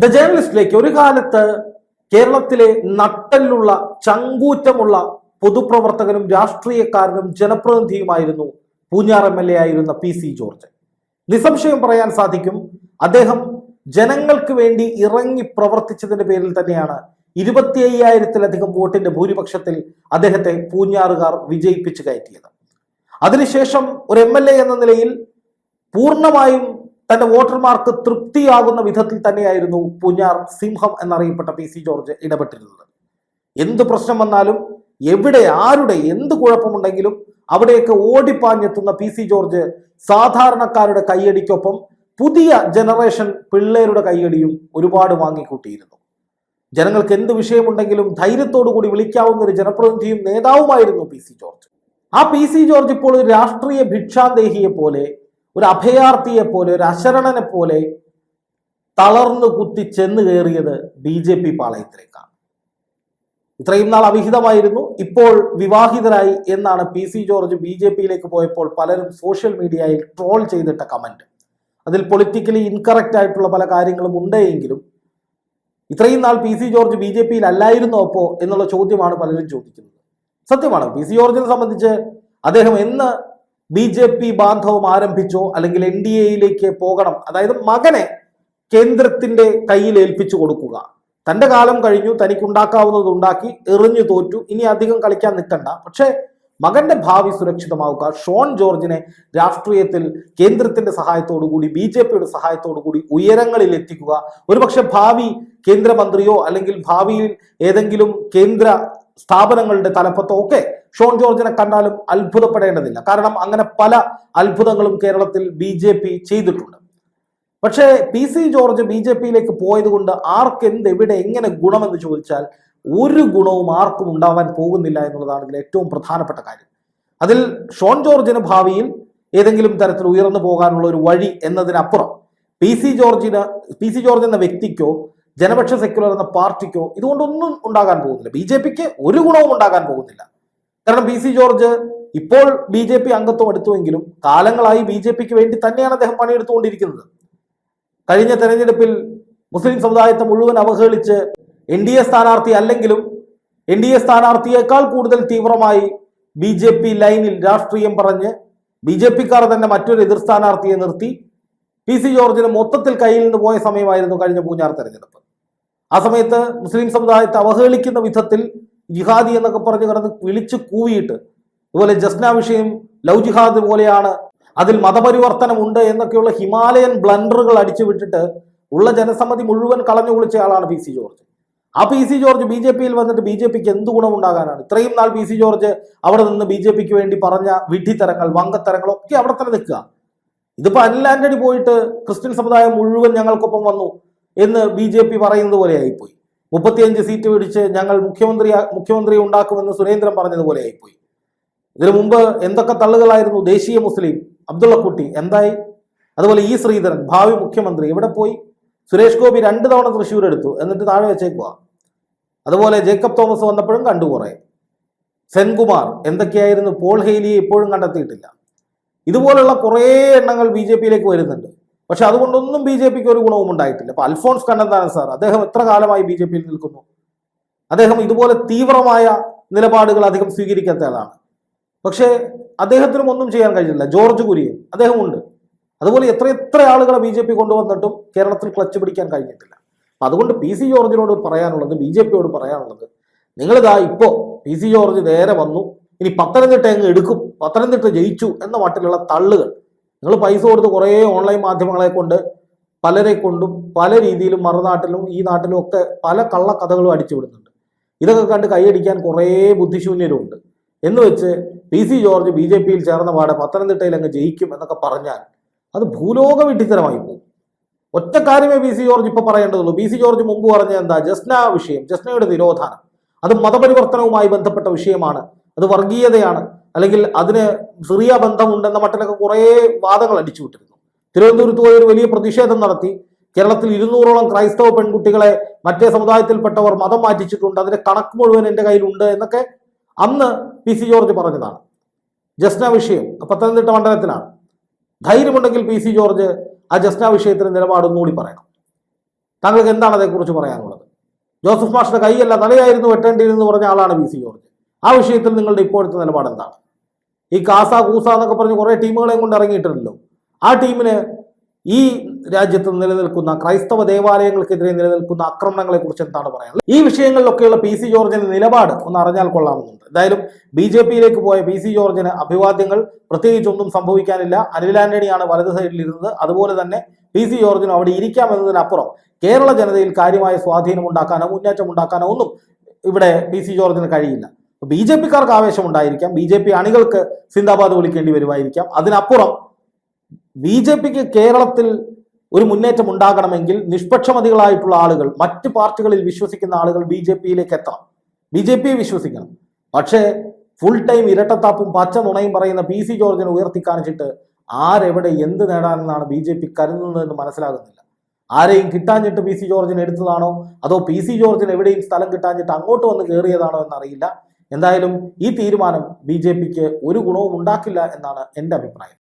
The ജേർണലിസ്റ്റിലേക്ക് ഒരു കാലത്ത് കേരളത്തിലെ നട്ടലുള്ള ചങ്കൂറ്റമുള്ള പൊതുപ്രവർത്തകനും രാഷ്ട്രീയക്കാരനും ജനപ്രതിനിധിയുമായിരുന്നു പൂഞ്ഞാർ എം എൽ എ ആയിരുന്ന പി സി ജോർജ് നിസ്സംശയം പറയാൻ സാധിക്കും അദ്ദേഹം ജനങ്ങൾക്ക് വേണ്ടി ഇറങ്ങി പ്രവർത്തിച്ചതിന്റെ പേരിൽ തന്നെയാണ് ഇരുപത്തി അയ്യായിരത്തിലധികം വോട്ടിന്റെ ഭൂരിപക്ഷത്തിൽ അദ്ദേഹത്തെ പൂഞ്ഞാറുകാർ വിജയിപ്പിച്ചു കയറ്റിയത്. അതിനുശേഷം ഒരു എം എന്ന നിലയിൽ പൂർണമായും തന്റെ വോട്ടർമാർക്ക് തൃപ്തിയാകുന്ന വിധത്തിൽ തന്നെയായിരുന്നു പൂഞ്ഞാർ സിംഹം എന്നറിയപ്പെട്ട പി സി ജോർജ് ഇടപെട്ടിരുന്നത്. എന്ത് പ്രശ്നം വന്നാലും എവിടെ ആരുടെ എന്ത് കുഴപ്പമുണ്ടെങ്കിലും അവിടെയൊക്കെ ഓടിപ്പാഞ്ഞെത്തുന്ന പി സി ജോർജ് സാധാരണക്കാരുടെ കൈയടിക്കൊപ്പം പുതിയ ജനറേഷൻ പിള്ളേരുടെ കൈയടിയും ഒരുപാട് വാങ്ങിക്കൂട്ടിയിരുന്നു. ജനങ്ങൾക്ക് എന്ത് വിഷയമുണ്ടെങ്കിലും ധൈര്യത്തോടു കൂടി വിളിക്കാവുന്ന ഒരു ജനപ്രതിനിധിയും നേതാവുമായിരുന്നു പി സി ജോർജ്. ആ പി സി ജോർജ് ഇപ്പോൾ ഒരു രാഷ്ട്രീയ ഭിക്ഷാന്തേഹിയെ പോലെ ഒരു അഭയാർത്ഥിയെ പോലെ ഒരു അശരണനെ പോലെ തളർന്നു കുത്തി ചെന്ന് കയറിയത് ബി ജെ പി പാളയത്തിലേക്കാണ്. ഇത്രയും നാൾ അവിഹിതമായിരുന്നു ഇപ്പോൾ വിവാഹിതരായി എന്നാണ് P C George B J പിയിലേക്ക് പോയപ്പോൾ പലരും സോഷ്യൽ മീഡിയയിൽ ട്രോൾ ചെയ്തിട്ട കമന്റ്. അതിൽ പൊളിറ്റിക്കലി ഇൻകറക്റ്റ് ആയിട്ടുള്ള പല കാര്യങ്ങളും ഉണ്ടെങ്കിലും ഇത്രയും നാൾ P C George B J പിയിൽ അല്ലായിരുന്നോ അപ്പോ എന്നുള്ള ചോദ്യമാണ് പലരും ചോദിക്കുന്നത്. സത്യമാണ് പി സി ജോർജിനെ സംബന്ധിച്ച് അദ്ദേഹം എന്ന് ബി ജെ പി ബാന്ധവം ആരംഭിച്ചോ അല്ലെങ്കിൽ എൻ ഡി എയിലേക്ക് പോകണം. അതായത് മകനെ കേന്ദ്രത്തിന്റെ കയ്യിൽ ഏൽപ്പിച്ചു കൊടുക്കുക. തന്റെ കാലം കഴിഞ്ഞു തനിക്കുണ്ടാക്കാവുന്നത് ഉണ്ടാക്കി എറിഞ്ഞു തോറ്റു. ഇനി അധികം കളിക്കാൻ നിൽക്കണ്ട. പക്ഷേ മകന്റെ ഭാവി സുരക്ഷിതമാവുക. ഷോൺ ജോർജിനെ രാഷ്ട്രീയത്തിൽ കേന്ദ്രത്തിന്റെ സഹായത്തോടു കൂടി ബി ജെ പിയുടെ സഹായത്തോടു കൂടി ഉയരങ്ങളിൽ എത്തിക്കുക. ഒരുപക്ഷെ ഭാവി കേന്ദ്രമന്ത്രിയോ അല്ലെങ്കിൽ ഭാവിയിൽ ഏതെങ്കിലും കേന്ദ്ര സ്ഥാപനങ്ങളുടെ തലപ്പത്തോ ഒക്കെ ഷോൺ ജോർജിനെ കണ്ടാലും അത്ഭുതപ്പെടേണ്ടതില്ല. കാരണം അങ്ങനെ പല അത്ഭുതങ്ങളും കേരളത്തിൽ ബി ജെ പി ചെയ്തിട്ടുണ്ട്. പക്ഷേ P C George B J പിയിലേക്ക് പോയത് കൊണ്ട് ആർക്കെന്ത് എവിടെ എങ്ങനെ ഗുണമെന്ന് ചോദിച്ചാൽ ഒരു ഗുണവും ആർക്കും ഉണ്ടാവാൻ പോകുന്നില്ല എന്നുള്ളതാണ് ഇതിൽ ഏറ്റവും പ്രധാനപ്പെട്ട കാര്യം. അതിൽ ഷോൺ ജോർജിന് ഭാവിയിൽ ഏതെങ്കിലും തരത്തിൽ ഉയർന്നു പോകാനുള്ള ഒരു വഴി എന്നതിനപ്പുറം പി സി ജോർജിന് പി സി ജോർജ് എന്ന വ്യക്തിക്കോ ജനപക്ഷ സെക്യുലർ എന്ന പാർട്ടിക്കോ ഇതുകൊണ്ടൊന്നും ഉണ്ടാകാൻ പോകുന്നില്ല. ബി ജെ പിക്ക് ഒരു ഗുണവും ഉണ്ടാകാൻ പോകുന്നില്ല. കാരണം പി സി ജോർജ് ഇപ്പോൾ ബി ജെ പി അംഗത്വം എടുത്തുവെങ്കിലും കാലങ്ങളായി ബി ജെ പിക്ക് വേണ്ടി തന്നെയാണ് അദ്ദേഹം പണിയെടുത്തുകൊണ്ടിരിക്കുന്നത്. കഴിഞ്ഞ തെരഞ്ഞെടുപ്പിൽ മുസ്ലിം സമുദായത്തെ മുഴുവൻ അവഹേളിച്ച് എൻ ഡി എ സ്ഥാനാർത്ഥി അല്ലെങ്കിലും എൻ ഡി എ സ്ഥാനാർത്ഥിയേക്കാൾ കൂടുതൽ തീവ്രമായി ബി ജെ പി ലൈനിൽ രാഷ്ട്രീയം പറഞ്ഞ് ബി ജെ പിക്കാർ തന്നെ മറ്റൊരു എതിർ സ്ഥാനാർത്ഥിയെ നിർത്തി പി സി ജോർജിന് മൊത്തത്തിൽ കയ്യിൽ നിന്ന് പോയ സമയമായിരുന്നു കഴിഞ്ഞ പൂഞ്ഞാർ തെരഞ്ഞെടുപ്പ്. ആ സമയത്ത് മുസ്ലിം സമുദായത്തെ അവഹേളിക്കുന്ന വിധത്തിൽ ജിഹാദി എന്നൊക്കെ പറഞ്ഞ് കിടന്ന് വിളിച്ചു കൂവിയിട്ട്. അതുപോലെ ജസ്ന വിഷയം ലവ് ജിഹാദ് പോലെയാണ് അതിൽ മതപരിവർത്തനം ഉണ്ട് എന്നൊക്കെയുള്ള ഹിമാലയൻ ബ്ലണ്ടറുകൾ അടിച്ചു വിട്ടിട്ട് ഉള്ള ജനസമ്മതി മുഴുവൻ കളഞ്ഞു കുളിച്ച ആളാണ് പി സി ജോർജ്. ആ P C George B J പിയിൽ വന്നിട്ട് ബി ജെ പിക്ക് എന്ത് ഗുണമുണ്ടാകാനാണ്? ഇത്രയും നാൾ പി സി ജോർജ് അവിടെ നിന്ന് ബി ജെ പിക്ക് വേണ്ടി പറഞ്ഞ വിഡ്ഢിത്തരങ്ങൾ വങ്കത്തരങ്ങൾ ഒക്കെ അവിടെ തന്നെ നിൽക്കുക. ഇതിപ്പോ അനിൽ പോയിട്ട് ക്രിസ്ത്യൻ സമുദായം മുഴുവൻ ഞങ്ങൾക്കൊപ്പം വന്നു എന്ന് ബി ജെ പി പറയുന്നത് പോലെ ആയിപ്പോയി. മുപ്പത്തിയഞ്ച് സീറ്റ് പിടിച്ച് ഞങ്ങൾ മുഖ്യമന്ത്രി മുഖ്യമന്ത്രി ഉണ്ടാക്കുമെന്ന് സുരേന്ദ്രൻ പറഞ്ഞതുപോലെ ആയിപ്പോയി. ഇതിനു മുമ്പ് എന്തൊക്കെ തള്ളുകളായിരുന്നു ദേശീയ മുസ്ലിം അബ്ദുള്ളക്കുട്ടി എന്തായി? അതുപോലെ ഈ ശ്രീധരൻ ഭാവി മുഖ്യമന്ത്രി എവിടെ പോയി? സുരേഷ് ഗോപി രണ്ട് തവണ തൃശ്ശൂർ എടുത്തു എന്നിട്ട് താഴെ വെച്ചേക്കുക അതുപോലെ ജേക്കബ് തോമസ് വന്നപ്പോഴും കണ്ടു കുറെ. സെൻകുമാർ എന്തൊക്കെയായിരുന്നു? പോൾ ഹെയ്ലിയെ ഇപ്പോഴും കണ്ടെത്തിയിട്ടില്ല. ഇതുപോലുള്ള കുറേ എണ്ണങ്ങൾ ബി ജെ പിയിലേക്ക് വരുന്നുണ്ട്. പക്ഷെ അതുകൊണ്ടൊന്നും ബി ജെ പിക്ക് ഒരു ഗുണവും ഉണ്ടായിട്ടില്ല. അപ്പൊ അൽഫോൺസ് കണ്ണന്താനം സാർ അദ്ദേഹം എത്ര കാലമായി ബി ജെ പിയിൽ നിൽക്കുന്നു? അദ്ദേഹം ഇതുപോലെ തീവ്രമായ നിലപാടുകൾ അധികം സ്വീകരിക്കാത്ത ആളാണ് പക്ഷേ അദ്ദേഹത്തിനും ഒന്നും ചെയ്യാൻ കഴിഞ്ഞില്ല. ജോർജ് കുര്യൻ അദ്ദേഹമുണ്ട് അതുപോലെ എത്ര എത്ര ആളുകളെ ബി ജെ പി കൊണ്ടുവന്നിട്ടും കേരളത്തിൽ ക്ലച്ച് പിടിക്കാൻ കഴിഞ്ഞിട്ടില്ല. അപ്പൊ അതുകൊണ്ട് പി സി ജോർജിനോട് പറയാനുള്ളത് ബി ജെ പിയോട് പറയാനുള്ളത് നിങ്ങളിതാ ഇപ്പോ പി സി ജോർജ് നേരെ വന്നു. ഇനി പത്തനംതിട്ട അങ്ങ് എടുക്കും. പത്തനംതിട്ട ജയിച്ചു എന്ന മട്ടിലുള്ള തള്ളുകൾ നിങ്ങൾ പൈസ കൊടുത്ത് കുറേ ഓൺലൈൻ മാധ്യമങ്ങളെ കൊണ്ട് പലരെ കൊണ്ടും പല രീതിയിലും മറുനാട്ടിലും ഈ നാട്ടിലും ഒക്കെ പല കള്ളക്കഥകളും അടിച്ചുവിടുന്നുണ്ട് ഇതൊക്കെ കണ്ട് കൈയടിക്കാൻ കുറേ ബുദ്ധിശൂന്യരുണ്ട് എന്ന് വെച്ച് P C George B J പിയിൽ ചേർന്ന പാടെ പത്തനംതിട്ടയിൽ അങ്ങ് ജയിക്കും എന്നൊക്കെ പറഞ്ഞാൽ അത് ഭൂലോക വിഡ്ഢിത്തരമായി പോകും. ഒറ്റ കാര്യമേ പി സി ജോർജ് ഇപ്പൊ പറയേണ്ടതുള്ളൂ. പി സി ജോർജ് മുമ്പ് പറഞ്ഞ എന്താ? ജസ്ന വിഷയം ജസ്നയുടെ നിരോധനം. അത് മതപരിവർത്തനവുമായി ബന്ധപ്പെട്ട വിഷയമാണ്. അത് വർഗീയതയാണ്. അല്ലെങ്കിൽ അതിന് സിറിയ ബന്ധമുണ്ടെന്ന മട്ടിലൊക്കെ കുറേ വാദങ്ങൾ അടിച്ചു വിട്ടിരുന്നു. തിരുവനന്തപുരത്ത് പോയി ഒരു വലിയ പ്രതിഷേധം നടത്തി. കേരളത്തിൽ ഇരുന്നൂറോളം ക്രൈസ്തവ പെൺകുട്ടികളെ മറ്റേ സമുദായത്തിൽപ്പെട്ടവർ മതം മാറ്റിച്ചിട്ടുണ്ട്. അതിന്റെ കണക്ക് മുഴുവൻ എന്റെ കയ്യിലുണ്ട് എന്നൊക്കെ അന്ന് പി സി ജോർജ് പറഞ്ഞതാണ്. ജസ്ന വിഷയം പത്തനംതിട്ട മണ്ഡലത്തിലാണ്. ധൈര്യമുണ്ടെങ്കിൽ പി സി ജോർജ് ആ ജസ്ന വിഷയത്തിന് നിലപാടൊന്നുകൂടി പറയണം. താങ്കൾക്ക് എന്താണ് അതേക്കുറിച്ച് പറയാനുള്ളത്? ജോസഫ് മാഷിന്റെ കൈയല്ല തലയായിരുന്നു വെട്ടേണ്ടിയിരുന്നു പറഞ്ഞ ആളാണ് പി സി ജോർജ്. ആ വിഷയത്തിൽ നിങ്ങളുടെ ഇപ്പോഴത്തെ നിലപാട് എന്താണ് ഈ കാസ കൂസ എന്നൊക്കെ പറഞ്ഞ് കുറേ ടീമുകളെയും കൊണ്ട് ഇറങ്ങിയിട്ടുണ്ടല്ലോ. ആ ടീമിന് ഈ രാജ്യത്ത് നിലനിൽക്കുന്ന ക്രൈസ്തവ ദേവാലയങ്ങൾക്കെതിരെ നിലനിൽക്കുന്ന ആക്രമണങ്ങളെ കുറിച്ച് എന്താണ് പറയാനുള്ളത്? ഈ വിഷയങ്ങളിലൊക്കെയുള്ള പി സി ജോർജിന്റെ നിലപാട് ഒന്ന് അറിഞ്ഞാൽ കൊള്ളാമെന്നുണ്ട്. എന്തായാലും ബി ജെ പിയിലേക്ക് പോയ പി സി ജോർജിന് അഭിവാദ്യങ്ങൾ പ്രത്യേകിച്ചൊന്നും സംഭവിക്കാനില്ല. അനിൽ ആന്റണിയാണ് വലത് സൈഡിൽ ഇരുന്നത്. അതുപോലെ തന്നെ പി സി ജോർജിനും അവിടെ ഇരിക്കാമെന്നതിനപ്പുറം കേരള ജനതയിൽ കാര്യമായ സ്വാധീനം ഉണ്ടാക്കാനോ മുന്നേറ്റം ഉണ്ടാക്കാനോ ഒന്നും ഇവിടെ പി സി ജോർജിന് കഴിയില്ല. ബി ജെ പിക്കാർക്ക് ആവേശമുണ്ടായിരിക്കാം. ബി ജെ പി അണികൾക്ക് സിന്ദാബാദ് വിളിക്കേണ്ടി വരുമായിരിക്കാം. അതിനപ്പുറം ബി ജെ പിക്ക് കേരളത്തിൽ ഒരു മുന്നേറ്റം ഉണ്ടാകണമെങ്കിൽ നിഷ്പക്ഷമതികളായിട്ടുള്ള ആളുകൾ മറ്റ് പാർട്ടികളിൽ വിശ്വസിക്കുന്ന ആളുകൾ ബി ജെ പിയിലേക്ക് എത്തണം. ബി ജെ പിയെ വിശ്വസിക്കണം. പക്ഷേ ഫുൾ ടൈം ഇരട്ടത്താപ്പും പച്ച നുണയും പറയുന്ന പി സി ജോർജിനെ ഉയർത്തി കാണിച്ചിട്ട് ആരെവിടെ എന്ത് നേടാനെന്നാണ് ബി ജെ പി കരുതുന്നതെന്ന് മനസ്സിലാകുന്നില്ല. ആരെയും കിട്ടാഞ്ഞിട്ട് പി സി ജോർജിന് എടുത്തതാണോ? അതോ പി സി ജോർജിന് എവിടെയും സ്ഥലം കിട്ടാഞ്ഞിട്ട് അങ്ങോട്ട് വന്ന് കയറിയതാണോ എന്നറിയില്ല. എന്തായാലും ഈ തീരുമാനം ബി ഒരു ഗുണവും ഉണ്ടാക്കില്ല എന്നാണ് എന്റെ അഭിപ്രായം.